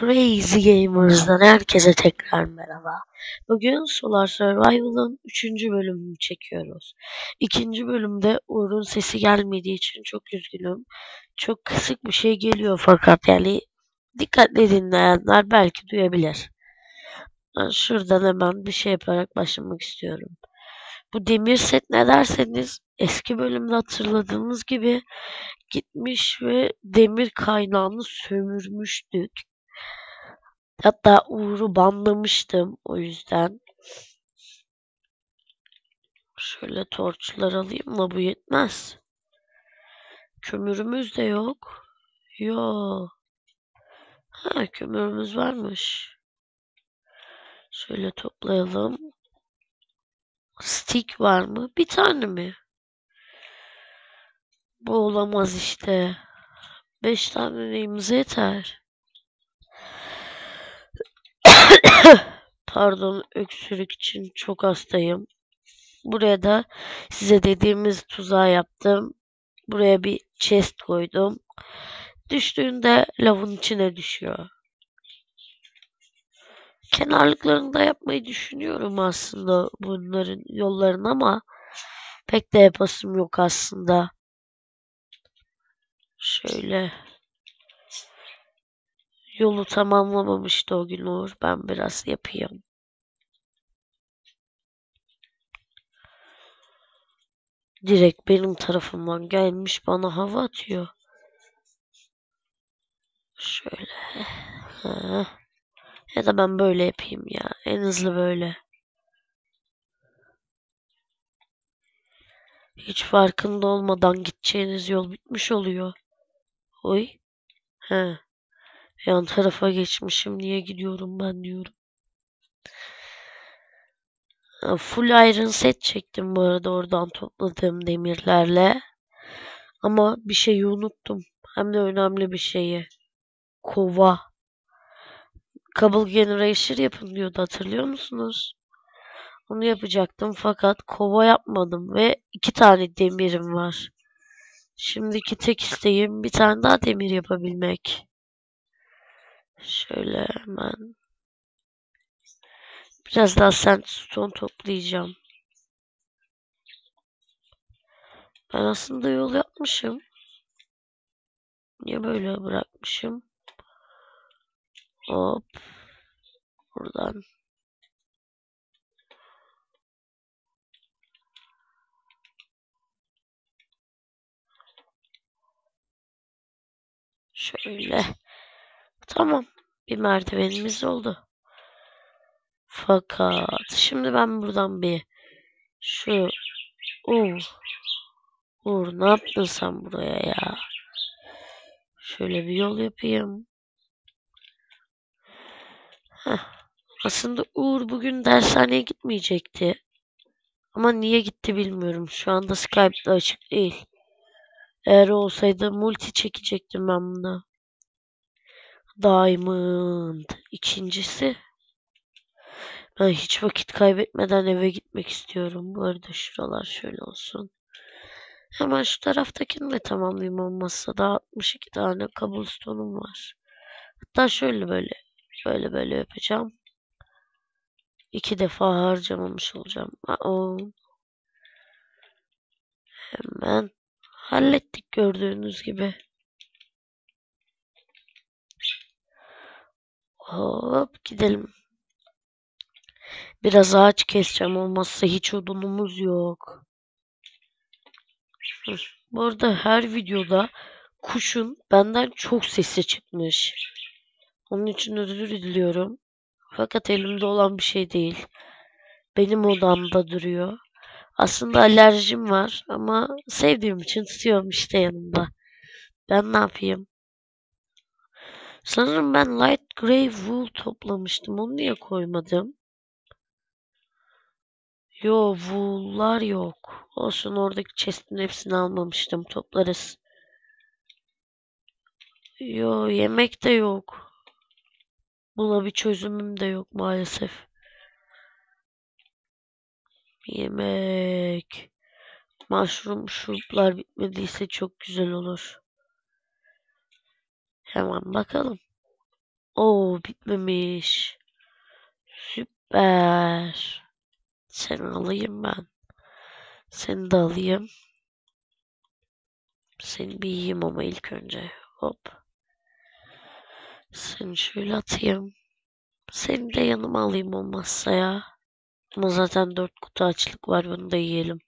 Crazy Gamers'dan herkese tekrar merhaba. Bugün Solar Survival'ın 3. bölümünü çekiyoruz. 2. bölümde Uğur'un sesi gelmediği için çok üzgünüm. Çok kısık bir şey geliyor fakat yani dikkatli dinleyenler belki duyabilir. Ben şuradan hemen bir şey yaparak başlamak istiyorum. Bu demir set ne derseniz eski bölümde hatırladığınız gibi gitmiş ve demir kaynağını sömürmüştük. Hatta Uğur'u banlamıştım o yüzden. Şöyle torçlar alayım da bu yetmez. Kömürümüz de yok. Yo. Ha kömürümüz varmış. Şöyle toplayalım. Stick var mı? Bir tane mi? Bu olamaz işte. Beş tane neyimize yeter. Pardon öksürük için çok hastayım. Buraya da size dediğimiz tuzağı yaptım. Buraya bir chest koydum. Düştüğünde lavın içine düşüyor. Kenarlıklarını da yapmayı düşünüyorum aslında bunların yollarını ama pek de yapasım yok aslında. Şöyle yolu tamamlamamıştı o gün Uğur. Ben biraz yapayım. Direkt benim tarafımdan gelmiş bana hava atıyor. Şöyle. Ha. Ya da ben böyle yapayım ya. En hızlı böyle. Hiç farkında olmadan gideceğiniz yol bitmiş oluyor. Oy. He. Yan tarafa geçmişim. Niye gidiyorum ben diyorum. Full iron set çektim bu arada oradan topladığım demirlerle. Ama bir şeyi unuttum. Hem de önemli bir şeyi. Kova. Cable Generator yapın diyordu hatırlıyor musunuz? Onu yapacaktım fakat kova yapmadım ve iki tane demirim var. Şimdiki tek isteğim bir tane daha demir yapabilmek. Şöyle hemen. Biraz daha sandstone toplayacağım. Ben aslında yol yapmışım. Niye böyle bırakmışım? Hop. Buradan. Şöyle. Tamam. Bir merdivenimiz oldu. Fakat şimdi ben buradan bir şu Uğur Uğur ne yaptın sen buraya ya? Şöyle bir yol yapayım. Heh. Aslında Uğur bugün dershaneye gitmeyecekti. Ama niye gitti bilmiyorum. Şu anda Skype'da açık değil. Eğer olsaydı multi çekecektim ben bunu. Diamond. İkincisi. Ben hiç vakit kaybetmeden eve gitmek istiyorum. Bu arada şuralar şöyle olsun. Hemen şu taraftakini de tamamlayayım olmazsa da 62 tane cobblestone'um var. Hatta şöyle böyle böyle böyle yapacağım. İki defa harcamamış olacağım. Hemen hallettik gördüğünüz gibi. Hop gidelim. Biraz ağaç keseceğim olmazsa hiç odunumuz yok. Bu arada her videoda kuşun benden çok sesi çıkmış. Onun için özür diliyorum. Fakat elimde olan bir şey değil. Benim odamda duruyor. Aslında alerjim var ama sevdiğim için tutuyorum işte yanımda. Ben ne yapayım? Sanırım ben light grey wool toplamıştım. Onu niye koymadım? Yo wool'lar yok. Olsun oradaki chest'in hepsini almamıştım. Toplarız. Yo yemek de yok. Buna bir çözümüm de yok maalesef. Yemek. Mushroom şuruplar bitmediyse çok güzel olur. Hemen bakalım. Oo bitmemiş. Süper. Seni alayım ben. Seni de alayım. Seni bir yiyeyim ama ilk önce. Hop. Seni şöyle atayım. Seni de yanıma alayım olmazsa ya. Ama zaten dört kutu açlık var. Bunu da yiyelim.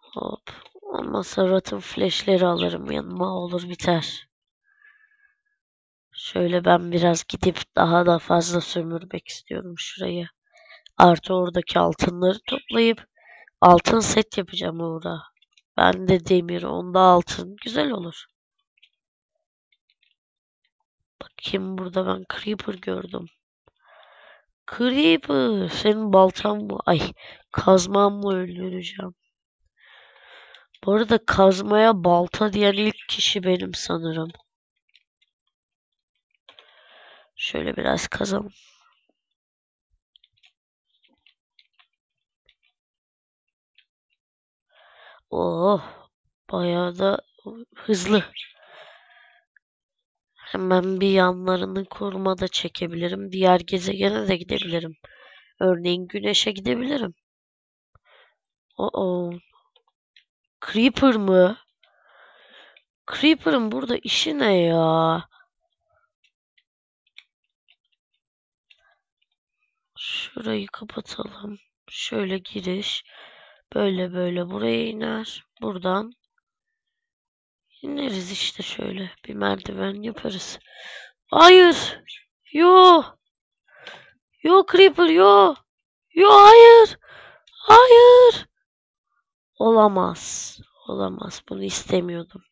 Hop. Olmazsa Rat'ın flashleri alırım yanıma. Olur biter. Şöyle ben biraz gidip daha da fazla sömürmek istiyorum şurayı. Artı oradaki altınları toplayıp altın set yapacağım Uğur'a. Ben de demir, onda altın. Güzel olur. Bakayım burada ben Creeper gördüm. Creeper, senin baltan mı? Ay, kazmam mı öldüreceğim? Bu arada kazmaya balta diyen ilk kişi benim sanırım. Şöyle biraz kazalım. Oh, bayağı da hızlı. Hemen bir yanlarını korumada çekebilirim. Diğer gezegene de gidebilirim. Örneğin güneşe gidebilirim. Oh, Creeper mı? Creeper'ın burada işi ne ya? Şurayı kapatalım. Şöyle giriş. Böyle böyle buraya iner. Buradan ineriz işte şöyle. Bir merdiven yaparız. Hayır. Yo. Yo Creeper yo. Yo hayır. Hayır. Olamaz. Olamaz. Bunu istemiyordum.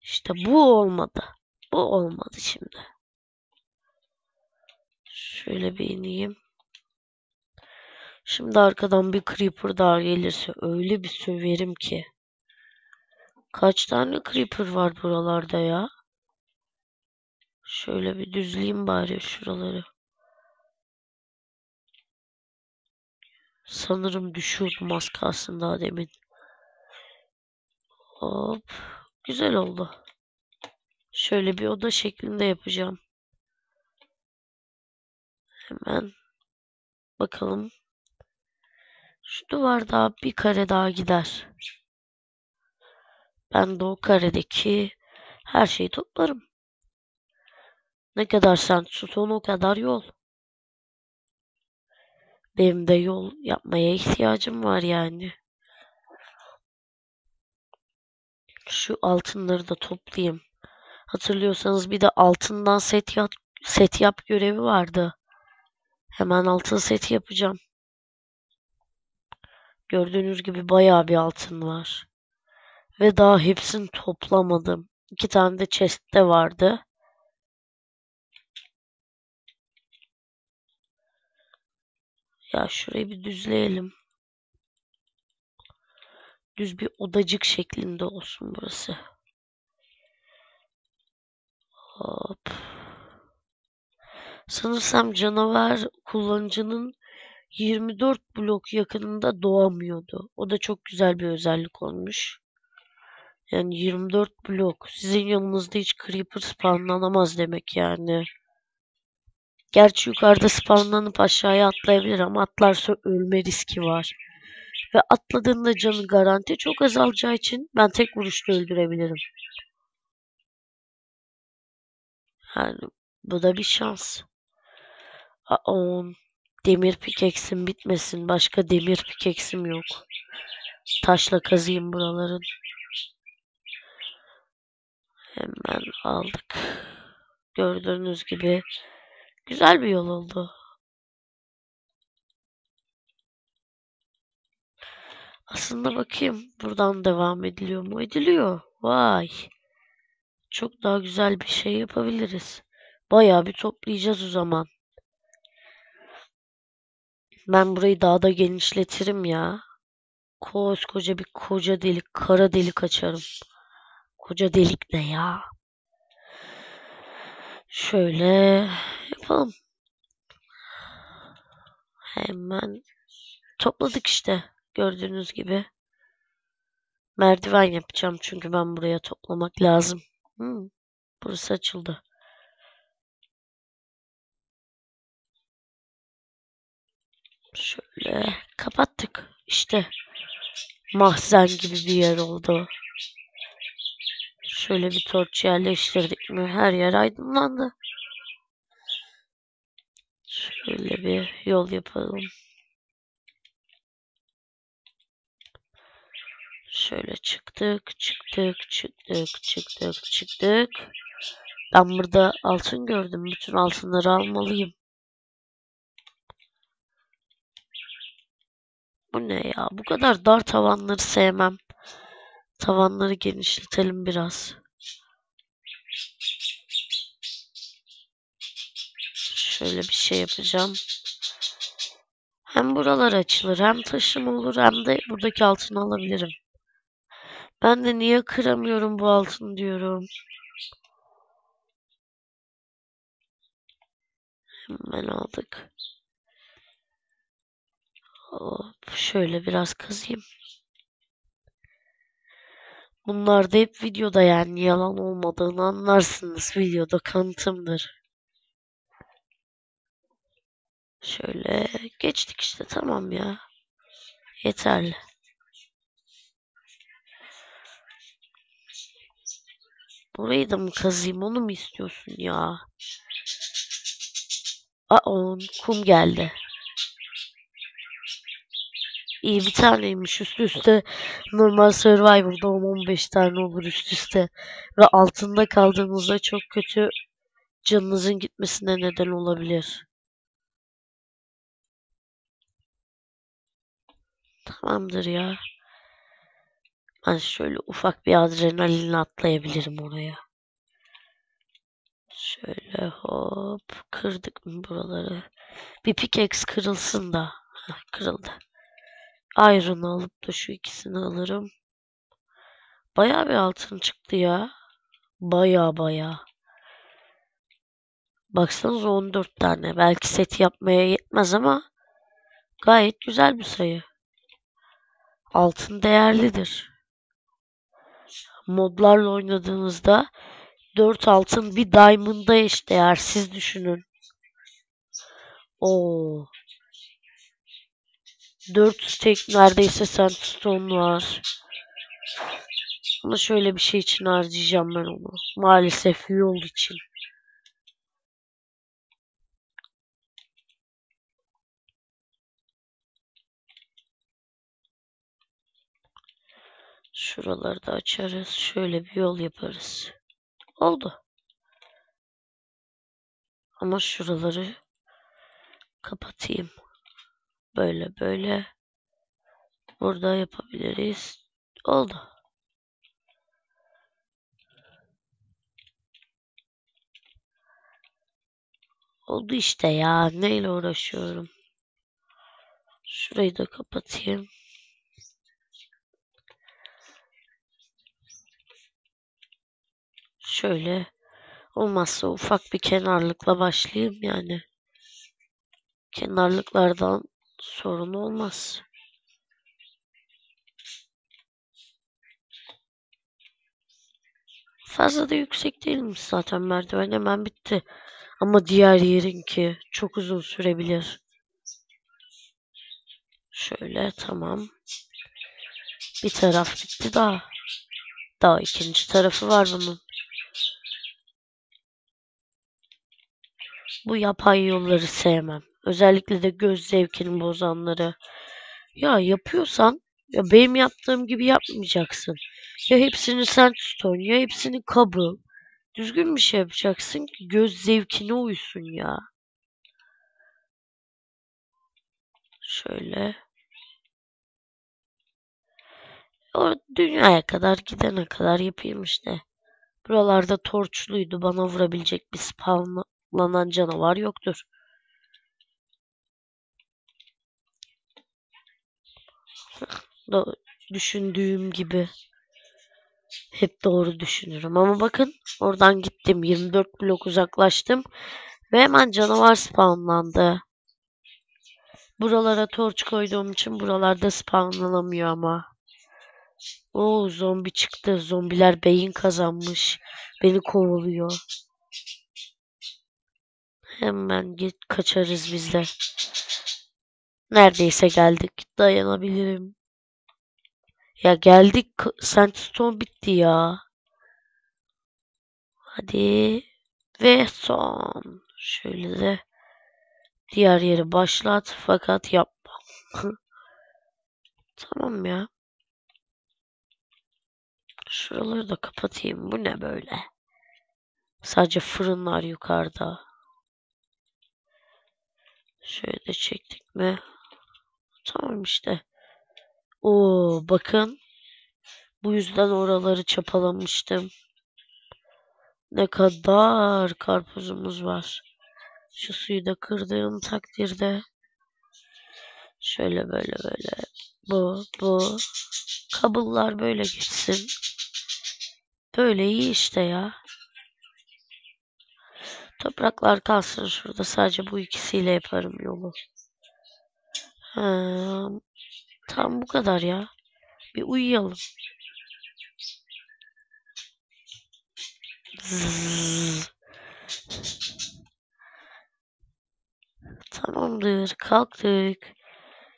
İşte bu olmadı. Bu olmadı şimdi. Şöyle bir ineyim. Şimdi arkadan bir creeper daha gelirse öyle bir söverim ki. Kaç tane creeper var buralarda ya? Şöyle bir düzleyeyim bari şuraları. Sanırım düşüyordum az kalsın daha demin. Hop. Güzel oldu. Şöyle bir oda şeklinde yapacağım. Hemen bakalım. Şu duvarda bir kare daha gider. Ben de o karedeki her şeyi toplarım. Ne kadar sen tutun o kadar yol. Benim de yol yapmaya ihtiyacım var yani. Şu altınları da toplayayım. Hatırlıyorsanız bir de altından set yap, set yap görevi vardı. Hemen altın seti yapacağım. Gördüğünüz gibi bayağı bir altın var. Ve daha hepsini toplamadım. İki tane de chest'te vardı. Ya şurayı bir düzleyelim. Düz bir odacık şeklinde olsun burası. Hop. Sanırsam canavar kullanıcının 24 blok yakınında doğamıyordu. O da çok güzel bir özellik olmuş. Yani 24 blok. Sizin yanınızda hiç creeper spawnlanamaz demek yani. Gerçi yukarıda spawnlanıp aşağıya atlayabilir ama atlarsa ölme riski var. Ve atladığında canı garanti çok azalacağı için ben tek vuruşta öldürebilirim. Yani bu da bir şans. Aa, demir pikeksim bitmesin. Başka demir pikeksim yok. Taşla kazıyım buraların. Hemen aldık. Gördüğünüz gibi güzel bir yol oldu. Aslında bakayım buradan devam ediliyor mu? Ediliyor. Vay. Çok daha güzel bir şey yapabiliriz. Bayağı bir toplayacağız o zaman. Ben burayı daha da genişletirim ya. Koskoca bir koca delik, kara delik açarım. Koca delik ne ya? Şöyle yapalım. Hemen topladık işte. Gördüğünüz gibi. Merdiven yapacağım çünkü ben buraya toplamak lazım. Hmm. Burası açıldı. Şöyle kapattık. İşte mahzen gibi bir yer oldu. Şöyle bir torç yerleştirdik mi her yer aydınlandı. Şöyle bir yol yapalım. Şöyle çıktık, çıktık, çıktık, çıktık, çıktık. Ben burada altın gördüm. Bütün altınları almalıyım. Bu ne ya? Bu kadar dar tavanları sevmem. Tavanları genişletelim biraz. Şöyle bir şey yapacağım. Hem buralar açılır hem taşım olur hem de buradaki altını alabilirim. Ben de niye kıramıyorum bu altını diyorum. Hemen aldık. Hop, şöyle biraz kazayım. Bunlar da hep videoda yani yalan olmadığını anlarsınız. Videoda kanıtımdır. Şöyle geçtik işte tamam ya. Yeterli. Burayı da mı kazayım onu mu istiyorsun ya? Aa kum geldi. İyi bir taneymiş üst üste. Normal Survivor'da 10-15 tane olur üst üste. Ve altında kaldığınızda çok kötü canınızın gitmesine neden olabilir. Tamamdır ya. Ben şöyle ufak bir adrenalinle atlayabilirim oraya. Şöyle hop kırdık mı buraları. Bir pickaxe kırılsın da. Heh, kırıldı. Iron alıp da şu ikisini alırım. Baya bir altın çıktı ya. Baya baya. Baksanıza 14 tane. Belki set yapmaya yetmez ama gayet güzel bir sayı. Altın değerlidir. Modlarla oynadığınızda 4 altın bir diamond'a eşdeğer. Siz düşünün. Oo. 4 stack neredeyse sandstone var. Ama şöyle bir şey için harcayacağım ben onu. Maalesef yol için. Şuraları da açarız. Şöyle bir yol yaparız. Oldu. Ama şuraları kapatayım. Böyle böyle. Burada yapabiliriz. Oldu. Oldu işte ya. Neyle uğraşıyorum. Şurayı da kapatayım. Şöyle olmazsa ufak bir kenarlıkla başlayayım yani. Kenarlıklardan sorun olmaz. Fazla da yüksek değilmiş zaten merdiven hemen bitti. Ama diğer yerinki çok uzun sürebilir. Şöyle tamam. Bir taraf bitti daha. Daha ikinci tarafı var bunun. Bu yapay yolları sevmem. Özellikle de göz zevkini bozanları. Ya yapıyorsan ya benim yaptığım gibi yapmayacaksın. Ya hepsini sandstone ya hepsini kabul. Düzgün bir şey yapacaksın ki göz zevkine uysun ya. Şöyle. O dünyaya kadar gidene kadar yapayım işte. Buralarda torçluydu. Bana vurabilecek bir spawnlanan canavar yoktur. Düşündüğüm gibi. Hep doğru düşünürüm. Ama bakın oradan gittim. 24 blok uzaklaştım. Ve hemen canavar spawnlandı. Buralara torç koyduğum için buralarda spawnlanamıyor ama. Oo zombi çıktı. Zombiler beyin kazanmış. Beni kovalıyor. Hemen git kaçarız biz de. Neredeyse geldik. Dayanabilirim. Ya geldik. Sandstone bitti ya. Hadi. Ve son. Şöyle de diğer yeri başlat fakat yapma. tamam ya. Şuraları da kapatayım. Bu ne böyle? Sadece fırınlar yukarıda. Şöyle çektik mi? Tamam işte. Oo bakın. Bu yüzden oraları çapalamıştım. Ne kadar karpuzumuz var. Şu suyu da kırdığım takdirde şöyle böyle böyle bu bu kabullar böyle gitsin. Böyle iyi işte ya. Topraklar kalsın şurada. Sadece bu ikisiyle yaparım yolu. Tam bu kadar ya. Bir uyuyalım. Tamamdır. Kalktık.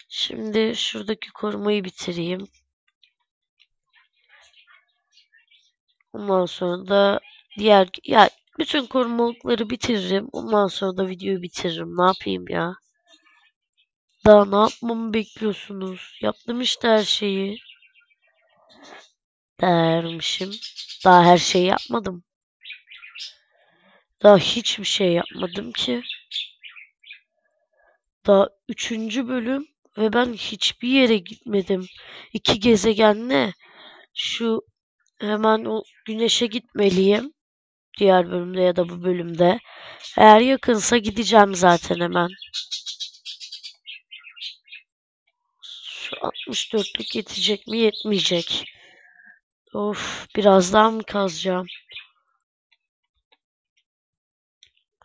Şimdi şuradaki korumayı bitireyim. Ondan sonra da diğer ya bütün korumalıkları bitiririm. Ondan sonra da videoyu bitiririm. Ne yapayım ya? Daha ne yapmamı bekliyorsunuz? Yaptım işte her şeyi. Dermişim. Daha her şeyi yapmadım. Daha hiçbir şey yapmadım ki. Daha üçüncü bölüm ve ben hiçbir yere gitmedim. İki gezegenle şu hemen o güneşe gitmeliyim. Diğer bölümde ya da bu bölümde. Eğer yakınsa gideceğim zaten hemen. 64'lük yetecek mi? Yetmeyecek. Of biraz daha mı kazacağım?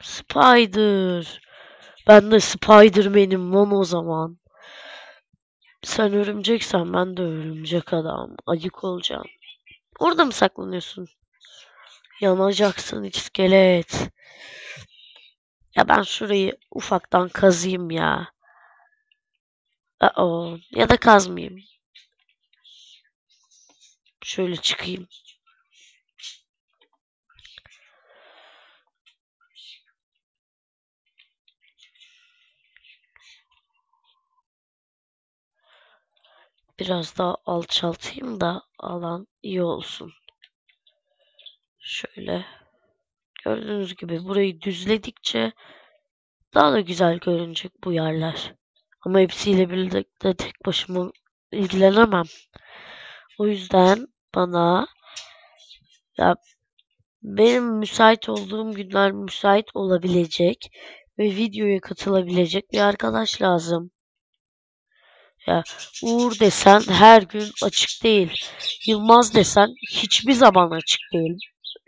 Spider. Ben de Spiderman'im lan o zaman. Sen örümceksen ben de örümcek adam. Acık olacağım. Orada mı saklanıyorsun? Yanacaksın iskelet. Ya ben şurayı ufaktan kazıyım ya. Aa, ya da kazmayayım. Şöyle çıkayım. Biraz daha alçaltayım da alan iyi olsun. Şöyle. Gördüğünüz gibi burayı düzledikçe daha da güzel görünecek bu yerler. Ama hepsiyle birlikte tek başıma ilgilenemem. O yüzden bana ya benim müsait olduğum günler müsait olabilecek ve videoya katılabilecek bir arkadaş lazım. Ya Uğur desen her gün açık değil. Yılmaz desen hiçbir zaman açık değil.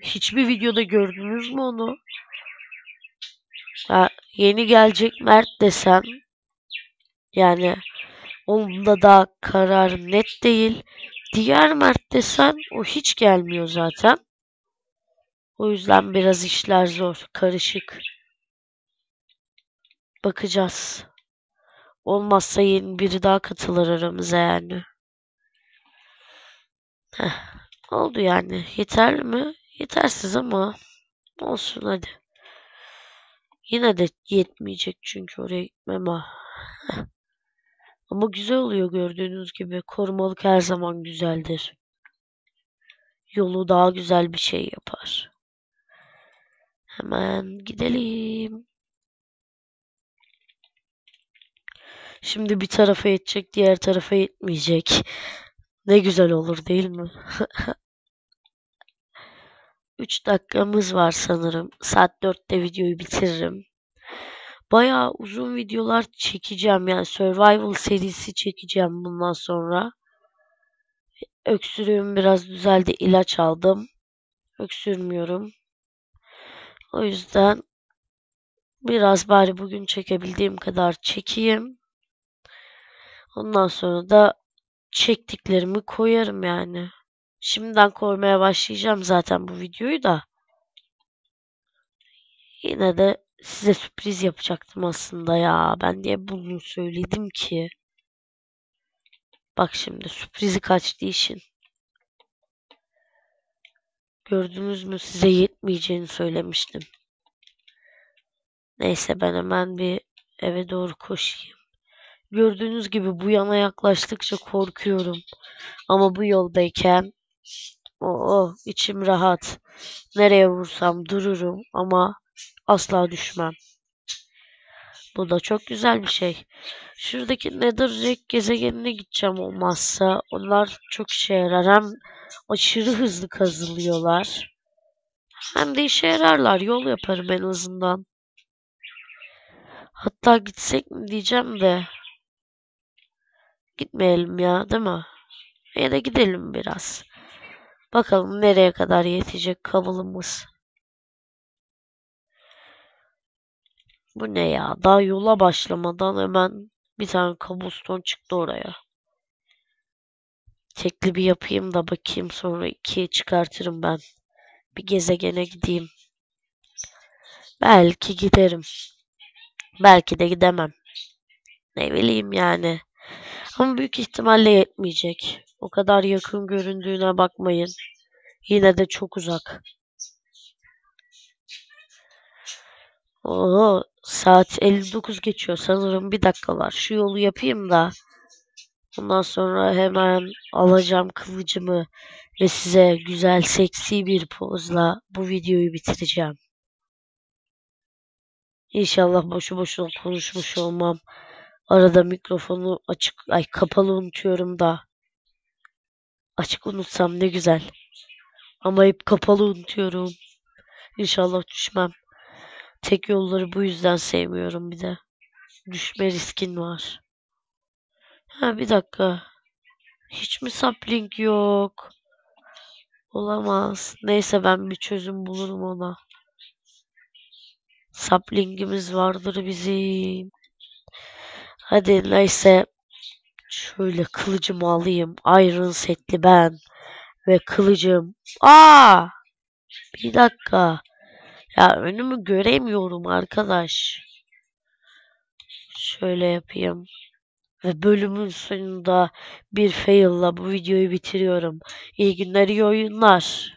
Hiçbir videoda gördünüz mü onu? Ya yeni gelecek Mert desen yani onda da karar net değil. Diğer Mert desen o hiç gelmiyor zaten. O yüzden biraz işler zor, karışık. Bakacağız. Olmazsa yeni biri daha katılır aramıza yani. Heh, oldu yani. Yeterli mi? Yetersiz ama olsun hadi. Yine de yetmeyecek çünkü oraya gitmem ha. Ama güzel oluyor gördüğünüz gibi. Korumalık her zaman güzeldir. Yolu daha güzel bir şey yapar. Hemen gidelim. Şimdi bir tarafa yetecek, diğer tarafa yetmeyecek. Ne güzel olur değil mi? 3 dakikamız var sanırım. Saat 4'te videoyu bitiririm. Bayağı uzun videolar çekeceğim. Yani survival serisi çekeceğim bundan sonra. Öksürüğüm biraz düzeldi. ilaç aldım. Öksürmüyorum. O yüzden biraz bari bugün çekebildiğim kadar çekeyim. Ondan sonra da çektiklerimi koyarım yani. Şimdiden koymaya başlayacağım zaten bu videoyu da. Yine de size sürpriz yapacaktım aslında ya. Ben diye bunu söyledim ki. Bak şimdi sürprizi kaçtı işin. Gördünüz mü size yetmeyeceğini söylemiştim. Neyse ben hemen bir eve doğru koşayım. Gördüğünüz gibi bu yana yaklaştıkça korkuyorum. Ama bu yoldayken o içim rahat. Nereye vursam dururum ama asla düşmem. Bu da çok güzel bir şey. Şuradaki Netherrack gezegenine gideceğim olmazsa. Onlar çok işe yarar. Hem aşırı hızlı kazılıyorlar. Hem de işe yararlar. Yol yaparım en azından. Hatta gitsek mi diyeceğim de. Gitmeyelim ya değil mi? Ya da gidelim biraz. Bakalım nereye kadar yetecek kabulümüz. Bu ne ya? Daha yola başlamadan hemen bir tane kabuston çıktı oraya. Tekli bir yapayım da bakayım sonra ikiye çıkartırım ben. Bir gezegene gideyim. Belki giderim. Belki de gidemem. Ne bileyim yani. Ama büyük ihtimalle yetmeyecek. O kadar yakın göründüğüne bakmayın. Yine de çok uzak. Oo, saat 59 geçiyor sanırım bir dakika var. Şu yolu yapayım da ondan sonra hemen alacağım kılıcımı ve size güzel seksi bir pozla bu videoyu bitireceğim. İnşallah boşu boşuna konuşmuş olmam. Arada mikrofonu açık ay kapalı unutuyorum da. Açık unutsam ne güzel. Ama hep kapalı unutuyorum. İnşallah düşmem. Tek yolları bu yüzden sevmiyorum bir de. Düşme riskin var. Ha bir dakika. Hiç mi sapling yok? Olamaz. Neyse ben bir çözüm bulurum ona. Saplingimiz vardır bizim. Hadi neyse. Şöyle kılıcımı alayım. Iron setli ben. Ve kılıcım. Aa! Bir dakika. Ya önümü göremiyorum arkadaş. Şöyle yapayım. Ve bölümün sonunda bir fail'la bu videoyu bitiriyorum. İyi günler, iyi oyunlar.